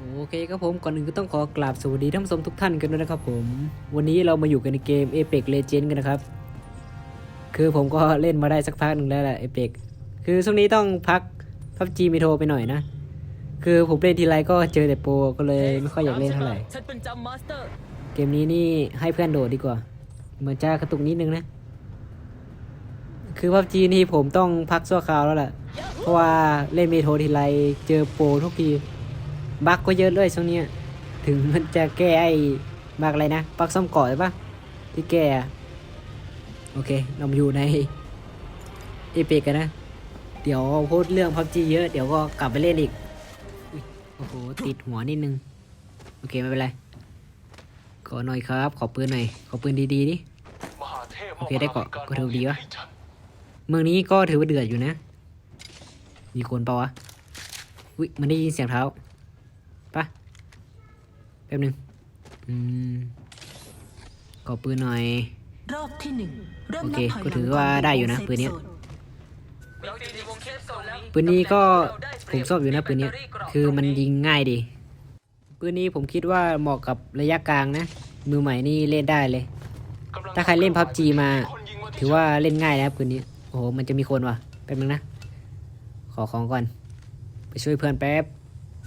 โอเคครับผมก่อนอื่นก็ต้องขอกราบสวัสดีท่านผู้ชมทุกท่านกันด้วยนะครับผม วันนี้เรามาอยู่กันในเกม Apex Legends กันนะครับ คือผมก็เล่นมาได้สักพักหนึ่งแล้วแหละ Apex คือช่วงนี้ต้องพักพับจีมีโทรไปหน่อยนะ คือผมเล่นทีไรก็เจอแต่โปรก็เลยไม่ค่อยอยากเล่นเท่าไหร่ เกมนี้นี่ให้เพื่อนโดดดีกว่า เหมือนจะกระตุกนิดนึงนะ คือพับจีนี่ผมต้องพักชั่วคราวแล้วแหละเพราะว่าเล่นเมโทรทีไรเจอโปรทุกที บั๊กก็เยอะเลยช่วงนี้ถึงมันจะแก้ไอ้บั๊กอะไรนะบั๊กซ่อมกาะใช่ปะที่แก้โอเค เราอยู่ในเอเปกกันนะ เดี๋ยวพูดเรื่องพับจีเยอะ เดี๋ยวก็กลับไปเล่นอีกอโอ้โห ติดหัวนิดนึง โอเค ไม่เป็นไร ขอหน่อยครับ ขอปืนหน่อย ขอปืนดีๆดิ โอเค ได้เกาะก็ถือดีวะ เมืองนี้ก็ถือว่าเดือดอยู่นะ มีคนเปล่าวะ อุ้ยมันได้ยินเสียงเท้า ป๊บหนึงอืมขอปืนหน่อย รอบที่หนึ่งเริ่มโอนัเคบถอยหก็ลังถือว่าได้อยู่นะก่ปืนเนี้ยเซฟโซเราติดในวงเคฟโซนแล้วปืนนี้ก็ผมชอบอยู่นะปืนเนี้ยคือมันยิงง่ายดี ปืนนี้ผมคิดว่าเหมาะกับระยะกลางนะ มือใหม่นี่เล่นได้เลย ถ้าใครเล่นพับจีมา ถือว่าเล่นง่ายนะปืนนี้ โอ้โห มันจะมีคนว่ะ แป๊บนึงนะ ขอของก่อน ไปช่วยเพื่อนแป๊บ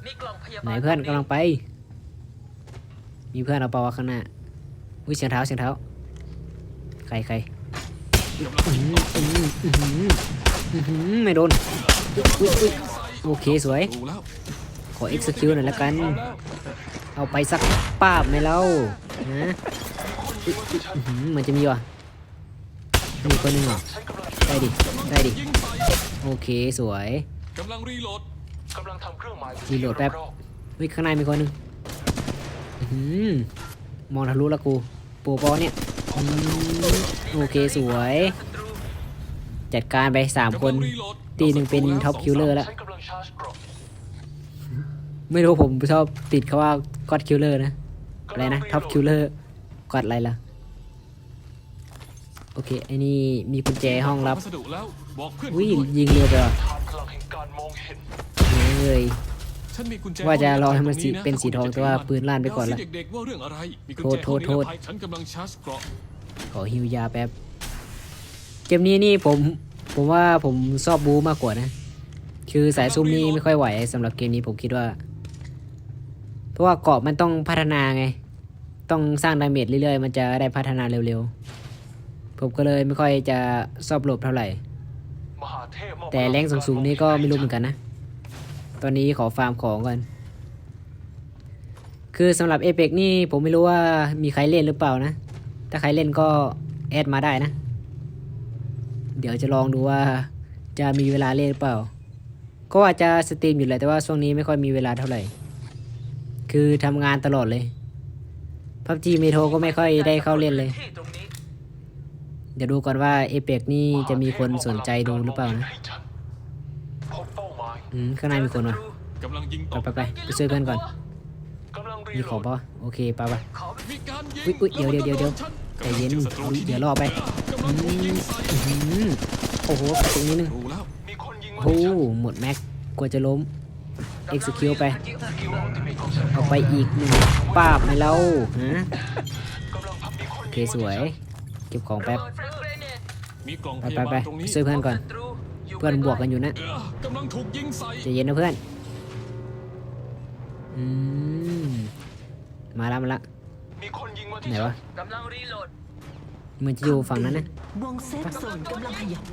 มีกล่องพยาบาลไหนเพื่อนกำลังไป มีเพื่อนเอาเปล่าวะข้างหน้าอุ้ยเสียงเท้าเสียงเท้า ใครใครอื้อหืออื้อหืออื้อหืออื้อหือไม่โดนอุ๊ยอุ๊ยอุ๊ยโอเคสวยดูแล้วขอ execute หน่อยละกัน เอาไปสักป้าบไหมเล่านะอุ๊ยอุ๊ยอื้อหือมันจะมีว่ะมีคนหนึ่งเหรอ ได้ดิ ได้ดิยิงใส่โอเคสวยกำลังรีโหลดกำลังทำเครื่องหมายรีโหลดแป๊บเฮ้ยข้างในมีคนหนึ่ง อื้อหือมองทะลุแล้วกูปูปอเนี่ยอืมโอเคสวย จัดการไปสามคนกำลังรีโหลดตีหนึ่งเป็นท็อปคิลเลอร์แล้วฉันกำลังชาร์จกรอบไม่รู้ผมชอบติดคาว่าก็อดคิลเลอร์นะ อะไรนะท็อปคิลเลอร์กอดอะไรล่ะ โอเคไอ้นี่มีกุญแจห้องรับ พัสดุแล้วบอกเพื่อนอุ้ยคุณด้วยยิงเร็วไปว่ะทานพลังแห่งการมองเห็นเฮ้ย ฉันมีกุญแจว่าจะรอให้มันตงสีเป็นสีทองแต่ว่าปืนลั่นไปก่อนละเาสิเด็กๆว่าเรื่องอะไรมีกุญโทษแจโทษห้องนิรโทษภัยฉันกำลังชาร์จเกราะขอฮิวยาแป๊บเกมนี้นี่ผมผมว่าผมชอบบูมากกว่านะ คือสายซุ่มนี่ไม่ค่อยไหวสำหรับเกมนี้ผมคิดว่า เพราะว่าเกาะมันต้องพัฒนาไง ต้องสร้างดาเมจเรื่อยๆ มันจะได้พัฒนาเร็วๆ ผมก็เลยไม่ค่อยจะชอบหลบเท่าไหร่มหาเทพมอบแต่แรงสูงๆนี่ก็ไม่รู้เหมือนกันนะต อนนี้ขอฟาร์มของก่อน คือสำหรับเอเปกนี่ผมไม่รู้ว่ามีใครเล่นหรือเปล่านะ ถ้าใครเล่นก็แอดมาได้นะ เดี๋ยวจะลองดูว่าจะมีเวลาเล่นหรือเปล่า ก็ว่าจจะสตรีมอยู่แหละแต่ว่าช่วงนี้ไม่ค่อยมีเวลาเท่าไหร่ คือทำงานตลอดเลยพับจีเมโทก็ไม่ค่อยได้เข้าเล่นเลย เดี๋ยวดูก่อนว่าเอเปกนี่จะมีคนสนใจดูหรือเปล่านะ ให้ฉันพบเป้าหมาย อืมข้างในมีคนวะกำลังยิงตไปกไปไปไปช่วยเพื่อนก่อนกำลังรีมีโหขลองดปะวะโอเคไปไป ขอมีการยิงอุ๊ยอุ๊ยเดี๋ยวเดี๋ยวเดี๋ยวเดี๋ยวใจเย็นกำลังจอศัตรูที่เดี๋ยวรอไปกำลังถูกยิงใส่อื้อหือโอ้โหตรงนี้นึงดูแล้วมีคนยิงมาโอ้ที่ฉันโหหมดแม็กกว่าจะล้ม execute ไปสกิลอัลติเมทของฉันเอาไปอีกหนึ่งป้าบไหมเล่าฮะกำลังพับมีคนโอเคยิงมาสวย เก็บของแป๊บเฟรเกรเนตมีกล่องไปพไปยาไปบาลตรงนี้ช่วยเพื่อนก่อน ศัตรูยู่เพื่อนบวกกันอยู่นะเอ้อกำลังถูกยิงใส่ใจเย็นนะเพื่อนอืมมาละมาละมีคนยิงมาที่ไหนฉัวะกำลังรีโหลดมันจะอยู่ฝั่งนั้นนะวงเซฟโซนกำลังขยับ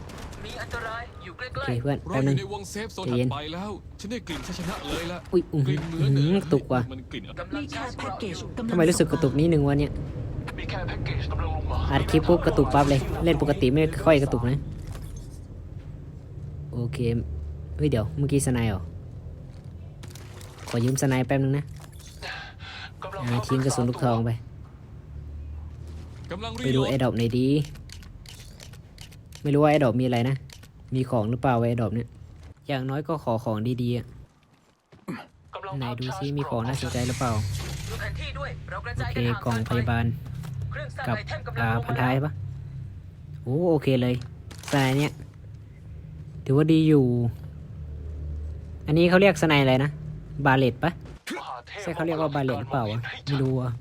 มีอันตรายอยู่ใกโอล้เคเพื่อนเราแป๊บอนึยู่งในวงเซฟโซนใจถัเย็ดนไปแล้วฉันได้กลิ่นชัยชนะเลยละอุ้ยอื้อกหืลิ่อนเหมือนเดิอื้อมตุกว่ะมันกลิ่นอะไรๆกำลัมีงแค่ชาร์จแพ็กเกจอยู่กำลังทำไมรู้สึกกระตุกนิดนึงวะเนี่ยมีแค่แพ็กเกจกำลังลงมาอัดคลิปปุ๊บกระตุกปั๊บเลย เล่นปกติไม่ค่อยกระตุกนะ โอเค เฮ้ยเดี๋ยว เมื่อกี้สไนด์เหรอ ขอยืมสไนด์แป๊บนึงนะกำลังอ่าทิ้งกระสุนลูกทองไป กำลังไปรีโหลดูดแอดดอปในอยดี ไม่รู้ว่าแอดดอปมีอะไรนะ มีของหรือเปล่าแอดดอปเนี่ย อย่างน้อยก็ขอของดีๆอะกำลังไหนพับดูชาร์ซิจมีของน่าสนใจหรือเปล่า ดูแผนที่ด้วย เรากระโอจายเคกันห่างกล่องพยาบาล เครื่องสร้างกับไอเทมกำลัอ่างลงพันมาท้ายแล้วปะโอ้โอเคเลยสไนด์เนี่ย ถือว่าดีอยู่ อันนี้เขาเรียกสไนอะไรนะ บาเลตปะใช่เขาเรียกว่าบาเลตหรือเปล่าวะไม่รู้อะ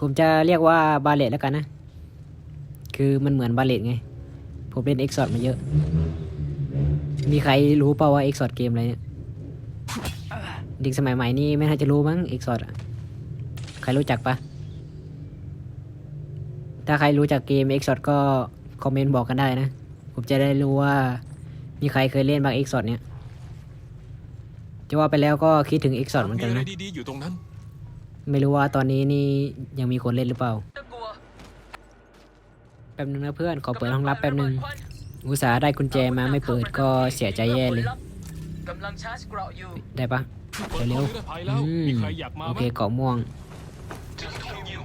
ผมจะเรียกว่าบาเลตแล้วกันนะ คือมันเหมือนบาเลตไง ผมเล่นเอ็กซอดมาเยอะ มีใครรู้เปล่าว่าเอ็กซอดเกมอะไรเนี่ยเด็กสมัยใหม่นี่ไม่น่าจะรู้มั้งเอ็กซอดอะใครรู้จักปะถ้าใครรู้จักเกมเอ็กซอดก็คอมเมนต์บอกกันได้นะ ผมจะได้รู้ว่า มีใครเคยเล่นบ้างเอ็กซอดเนี่ย จะว่าไปแล้วก็คิดถึง X เหมือนมีกันอะไรนะ ดีๆอยู่ตรงนั้น ไม่รู้ว่าตอนนี้นี่ยังมีคนเล่นหรือเปล่าตะกัวแป๊บนึงนะเพื่อน ขอเปิดห้องลับแป๊บนึง อุตส่าห์ได้กุญแจมาไม่เปิดก็เสียใจแย่เลยกำลังชาร์จเกราะอยู่ได้ปะเปิดเร็วนิรภัยแล้วอืมมีใครอยากมาโอไหมเคเกาะม่วง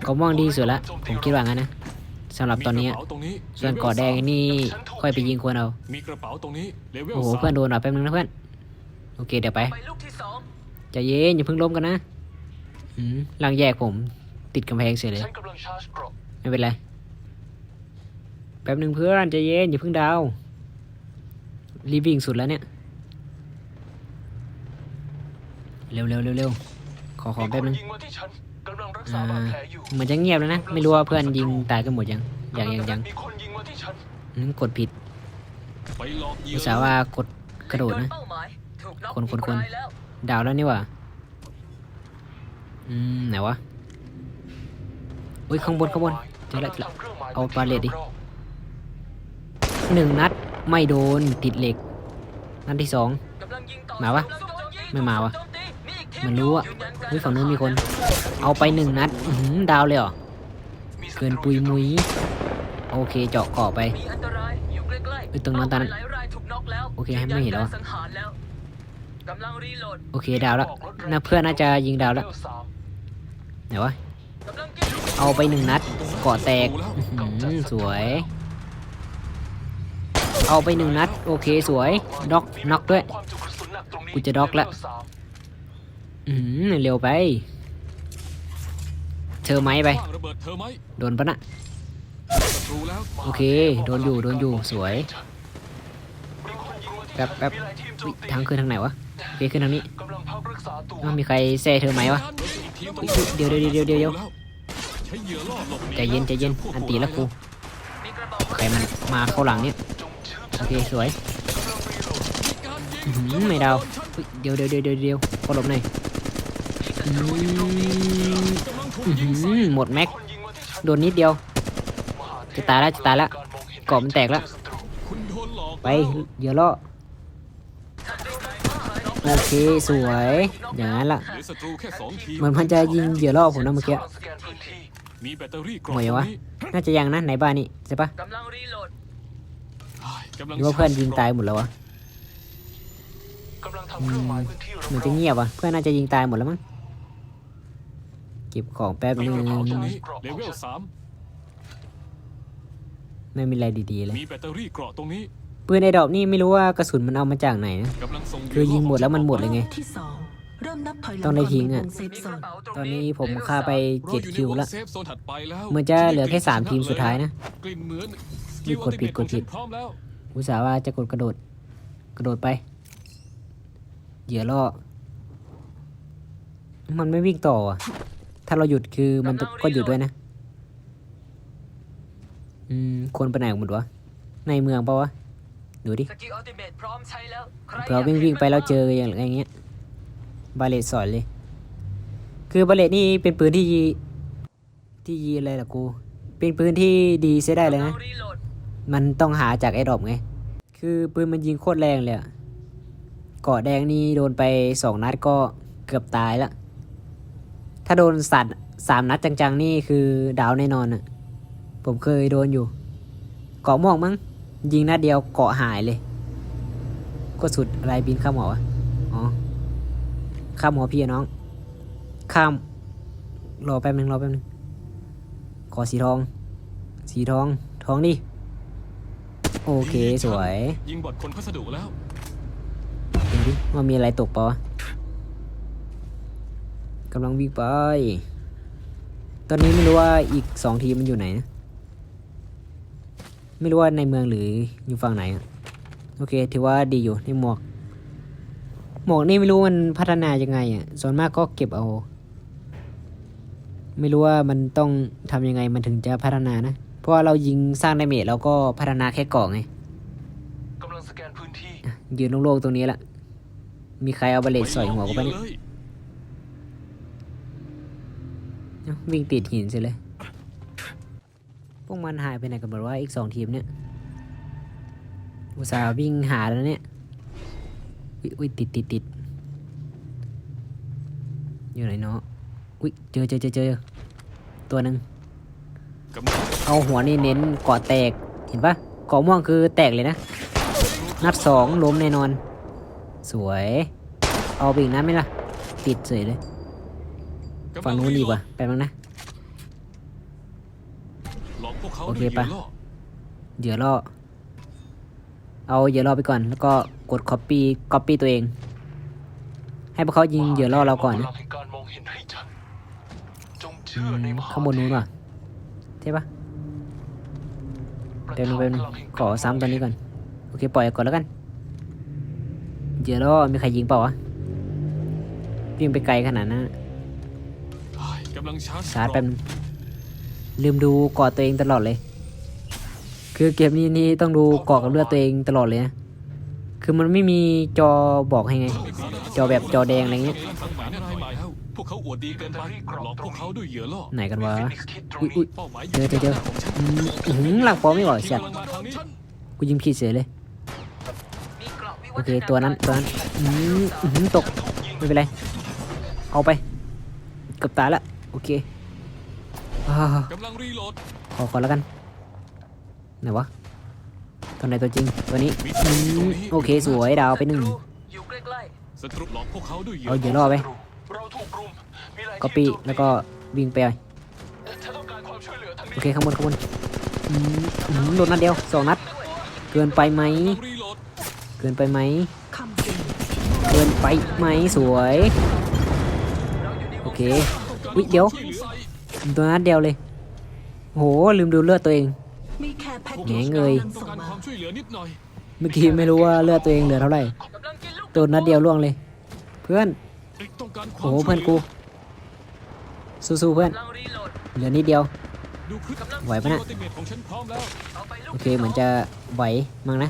เกาะม่วงดีสุดละ ผมคิดว่างั้นนะ สำหรับตอนนี้มีกระเป๋าตรงนี้ส่วนเกาะแดงนี่ค่อยไปยิงคนเอามีกระเป๋าตรงนี้เลเวลโอ้โหสามเพื่อนโดนอะแป๊บนึงนะเพื่อนโอเคเดี๋ยวไปไปลูกที่สองใจะเย็นอย่าเพิ่งล้มกันนะอืมหลังแยกผมติดกำแพงเสียเลย ฉันกำลังชาร์จเกราะไม่เป็นไร แป๊บหนึ่งเพื่อนใจเย็นอย่าเพิ่งดาวรีบวิ่งสุดแล้วเนี่ย เร็วเร็วเร็วเร็วขอของแป๊บนึงมีคนยิงมาที่ฉันกำลังรักษาอ่าบาดแผลอยู่เหมือนจะเงียบแล้วนะ ไม่รู้ว่าเพื่อนยิงตายกันหมดยังยังยังยังมีคนยิงมาที่ฉันอืมกดผิดไปหลอกเหยื่อุอตส่าห์ว่ากดกระโดดนะเป้าหมายถูกน็อกคนคนคนอีกรายแล้วดาวแล้วนี่หว่าอืมไหนวะอุ้ยข้างบนข้างบนเจอแล้วเจอแล้ว เอาบาเลตดิ หนึ่งนัดไม่โดนติดเหล็ก นัดที่สองกำลังยิงต่อมาวะกำลังโดนยิงไม่มาวะโจตี มันรู้อะยืยัการเฮ้ยฝั่งนู้นมีคน เอาไปหนึ่งนัดหือดาวเลยเหรอ เกินปุยมุย โอเคเจาะเกาะไปตรายอยู่ใกล้เอ้ยตรงนั้นตอนนั้นโอเคให้ไม่เห็นแล้วโอเคดาวแล้วน่าเพื่อนน่าจะยิงดาวแล้วไหนวะเอาไปหนึ่งนัดเกาะแตกสวย เอาไปหนึ่งนัด โอเคสวยด็อกน็อกด้วย กูจะด็อกละ อือหือเร็วไป เธอไหมไป ระเบิดเธอไหมโดนปะน่ะศัตรูแล้วโอเค โดนอยู่ โดนอยู่ สวย แป๊บแป๊บอุ๊ยทางขึ้นทางไหนวะโอเคขึ้นทางนี้กำลังพักรักษาตัวอ้าวมีใครแซ่เธอไหมวะ อุ๊ยเดี๋ยวเดี๋ยวเดี๋ยวเดี๋ยวเดี๋ยว ใช้เหยื่อล่อหลบหใจเย็นใจเย็น อันตีแล้วกูมีกระบอกใครมันมาเข้าหลังเนี่ย โอเค สวย มีการยิงอื้อหือไม่ดาวอุ๊ยเดี๋ยวเดี๋ยวเดี๋ยวเดี๋ยวเดี๋ยวขอหลบหน่อย หืใส่อหมดแม็ก โดนนิดเดียว จะตายแล้วจะตายแล้วเกาะมันแตกแล้วคุณโดนหลอกไปเดี๋ยวล่อโอเค สวย อย่างนั้นล่ะเหลือศัตรูแค่สองทีมเหมือนมันจะยิงเหยื่อล่อผมนะเมื่อกี้สแกนพื้นที่มีแบตเตอรี่กรหมดยังวะตรงนี้น่าจะยังนะไหนบ้านนี่ใช่ปะกำลังรีโหลดเฮ้ยกำลังหรือว่าเพื่อนยิงตายหมดแล้ววะกำลังทำเครื่องหมายพื้นที่รอบๆเหมือนจะเงียบอะเพื่อนน่าจะยิงตายหมดแล้วมั้งเก็บของแป๊บมีนึงกระเป๋าตรงนี้เลเวลสามไม่มีอะไรดีๆเลยมีแบตเตอรี่เกราะตรงนี้ปืนไอดอกนี่ไม่รู้ว่ากระสุนมันเอามาจากไหนนะกำลังส่งเหคือยิงหมดแล้วมันหมดเลยไง ที่สองเริ่มนับถอยหลังต้องได้ทิ้งอะ ก่นวงเซฟมีโซกระนเป๋าตรงตอนนี้นี้ผมฆ่าไปเราเจ็ดอยู่ในคิวแล้วเซฟโซนถัดไปแล้วเหมือนจะเหลือแค่สามทีมสุดท้ายนะ กลิ่นเหมือนนี่กดผิดกดผิด พร้อมแล้วอุตส่าห์ว่าจะกดกระโดด กระโดดไปเหยื่อล่อ มันไม่วิ่งต่ออะ ถ้าเราหยุดคือมันก็หยุดด้วยนะ อืมควรไปไหนหมดวะ ในเมืองปะวะ ดูดิสกิลอัลติเมทพร้อมใช้แล้วใครเผื่ออยากวิ่งวิ่งไปแล้วเจออย่างไรเงี้ย บาเลตสอนเลย คือบาเลตนี่เป็นปืนที่ยีที่ยีอะไรล่ะกู เป็นปืนที่ดีเสียได้เลยนะกำงรีโหลดมันต้องหาจากไอ้ดอปไง คือปืนมันยิงโคตรแรงเลยอะเกาะแดงนี่โดนไปสองนัดก็เกือบตายละ ถ้าโดนสัตว์สามนัดจังๆนี่คือดาวแน่นอนอะผมเคยโดนอยู่ เกาะม่วงมั้ง ยิงนัดเดียวเกาะหายเลย ก็สุดอะไรบินข้ามหัววะอ๋อ ข้ามหัวพี่อะน้อง ข้าม รอแป๊บนึงรอแป๊บนึง ขอสีทอง สีทอง ทองดิ โอเคสวย ยิงบอดคนพัสดุแล้ว ดูดิว่ามีอะไรตกปะวะ กำลังวิ่งไป ตอนนี้ไม่รู้ว่าอีกสองทีมมันอยู่ไหนนะ ไม่รู้ว่าในเมืองหรืออยู่ฝั่งไหนอะโอเค ถือว่าดีอยู่ในหมวก หมวกนี่ไม่รู้มันพัฒนายังไงอะ ส่วนมากก็เก็บเอา ไม่รู้ว่ามันต้องทำยังไงมันถึงจะพัฒนานะ เพราะว่าเรายิงสร้างดาเมจเราก็พัฒนาแค่เกาะไงกำลังสแกนพื้นที่อะยืนโล่งๆตรงนี้ละ มีใครเอาบาเลตสอยหัวกูปะเนี่ย เลย เอ้า วิ่งติดหินเสียเลย พวกมันหายไปไหนกันหมดว่าอีกสองทีมเนี่ย อุตส่าห์วิ่งหาแล้วเนี่ย อุ้ยอุ้ยติดติดติดอยู่ไหนเนาะ อุ้ยเจอเจอเจอเจอตัวหนึ่งเอาหัวนี่เน้นเกาะแตก เห็นปะเกาะม่วงคือแตกเลยนะ นัดสองล้มแน่นอน สวย เอาไปอีกนัดไหมล่ะ ติดเฉยเลย ฝั่งนู้นดีกว่าแป๊บนึงนะ หลอกพวกเขาโอเคด้วยปะเหยื่อล่อเหยื่อล่อ เอาเหยื่อล่อไปก่อน แล้วก็กด copy copy ตัวเอง ให้พวกเขายิงเหยื่อล่อเราก่อนพนะลังแห่งการมองเห็นให้ฉันจงอืเชื่อในมมหาข้างบนนู้นว่ะใช่ปะประเดี๋ยวนึงทาแป๊บนึงพลังแห่งขอซ้ำตัวนี้ก่อน โอเค ปล่อยก่อนแล้วกัน เหยื่อล่อมีใครยิงเปล่าวะวิ่งไปไกลขนาดนั้นเฮ้ย กำลังชาร์จชาร์จแป๊บนึงลืมดูเกาะตัวเองตลอดเลย คือเกมนี้นี่ต้องดูเกาะกับเลือดตัวเองตลอดเลยนะคือมันไม่มีจอบอกให้ไง จอแบบจอแดงอะไรเงี้ยทางหมายนายใหม่แล้วพวกเขาอวดดีเกินไปหลอกพวกเขาด้วยเหยื่อล่อไหนกันวะฟินิกซ์คิดตรงอุ้ยนี้อุ้ยเป้าหมายอเจยู่อเจอเจอข้างหน้าของฉันอืมอื้อหือหลังปอไม่ออกที่เสียกำลังมาทางนี้กูยิงผิดเสียเลยมีเกราะวิโอวัฒเคนาการตัวนั้นตัวนั้นอืมอื้อหือตกไม่เป็นไรเอาไปเกือบตายละโอ เคอ่ากำลังรีโหลด ขอขอแล้วกัน ไหนวะตัวไหนตัวจริง ตัวนี้มีอืศัตรูตรมงนี้ โอเคสวยดาวไปหนึ่งศัตรูอยู่ใกล้ศัตรูหลอกพวกเขาด้วยเหยื่อเอาเหยื่อล่อไปเราถูกรุมมีหลายก็ปีทีมโจมตีแล้วก็วิ่งไปเลยฉันต้องการความช่วยเหลือทางโอนี้เคข้างบนข้างบนอืมอืมโดนนัดเดียวสองนัด เกินไปไหม กำลังรีโหลดเกินไปไหม คำเตือนเกินไปไหมสวยโอเค อุ๊ยเดี๋ยวช่เหลือตัวนัดเดียวเลย โหลืมดูเลือดตัวเอง มีแค่แพ็กแหเกงจเงย กำลังต้องส่งการมาความช่วยเหลือนิดหน่อยเมื่อกี้ไม่รู้ว่าเลือดตัวเองเหลือเท่าไหร่ๆกำลังกินลูกโดนนัดเดียวล่วงเลย เพื่อนเอ้ยต้องการควาโอ้มโหช่วยเพื่อนกูสู้ๆเพื่อนกำลังรีโหลดเหลือนิดเดียว ดูคลิปไหวปะน่ะอัลติเมทของฉันพร้อมแล้วเอาไปลูกโอเคเหมือนจะไหวมั้งนะ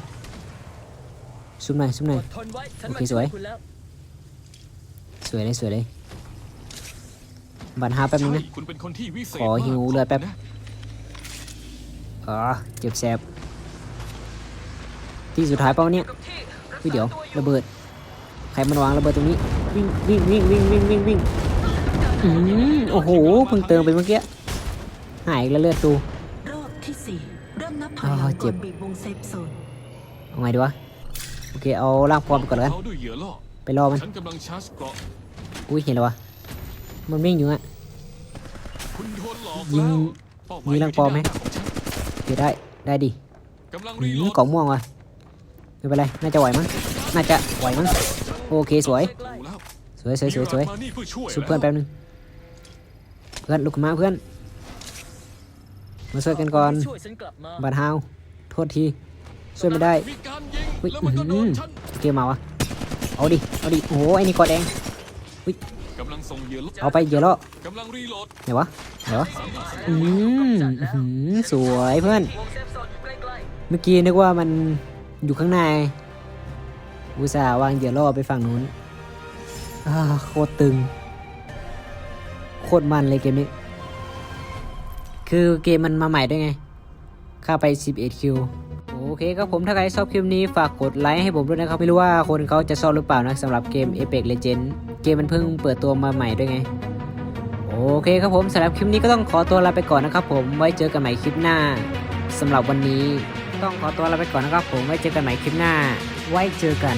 ซุ่มหน่อยซุ่มหน่อยอดทนไว้ฉันโอมาเคสช่ววยยคุณแล้วสวยเลยสวยเลย บัตรฮาแป๊บนึงนะ ใช่คุณเป็นคนที่วิเศษขอหิวมากเลือดแป๊บขคุณนะอ๋อเจ็บแสบที่สุดท้ายเป้าเนี่ยกับที่รักษาวิเดี๋ยวตัวอระเบิดใครมันวางระเบิดตรงนี้วิ่งวิ่งวิ่งวิ่งวิ่งวิ่งวิ่งอืมโอ้โหเพิ่งเติมไปเมื่อกี้หายอีกแล้วเลือดตูรอบที่สี่เริ่มนับถอยหลัอ้างวเจ็ก่อบ นบีบวงเซฟโซนเอาไงดีวะโอเคเอาร่างปลอมไปก่อนแล้วกัน เขาด้วยเหยื่อล่อไปรอมัน ฉันกำลังชาร์จเกราะอุ้ยเห็นแล้ววะ มันวิ่งอยู่อะคุณโดนหลอกยิง แล้วเป้าหยิงรังปอมไหม ยู่ที่ด้านน้าของฉันโอเคได้ ได้ดิกำลังอืรีโหลมดกล่องม่วงว่ะไม่เป็นไร น่าจะไหวมั้ง น่าจะไหวมั้ง โอเคสวยใกล้ดูแล้วสวยสวยสวยสวยมีรักมานี่เพื่อช่วยชุบเพื่อนแล้วแป๊บนึง เพื่อนลุกขึ้นมาเพื่อน มาช่วยกันก่อนช่วยฉันกลับมาบัตรฮาว โทษที ช่วยไม่ได้ มีการยิงอุ้ยแล้วอื้มัอนก็โดหืนอฉันโอเคมาวะ เอาดิ เอาดิ โอ้โหไอ้นี่กอดแดง กำลังส่งเหยื่อล่อเอาไปเยอะแล้วกำลังรีโหลดไหนวะไหนวะอืมอื้อหือสวยเพื่อน วงเซฟโซนอยู่ใกล้เมื่อกี้นึกว่ามันอยู่ข้างในอุตส่าห์วางเหยื่อล่อไปฝั่งนู้นอ่าโคตรตึง โคตรมันเลยเกมนี้ คือเกมมันมาใหม่ด้วยไง ค่าไป 11คิว โอเคครับผมถ้าใครชอบคลิปนี้ฝากกดไลค์ให้ผมด้วยนะครับไม่รู้ว่าคนเขาจะชอบหรือเปล่านะสำหรับเกม Apex Legends เกมมันเพิ่งเปิดตัวมาใหม่ด้วยไง โอเคครับผมสำหรับคลิปนี้ก็ต้องขอตัวลาไปก่อนนะครับผมไว้เจอกันใหม่คลิปหน้าสำหรับวันนี้ต้องขอตัวลาไปก่อนนะครับผมไว้เจอกันใหม่คลิปหน้า ไว้เจอกัน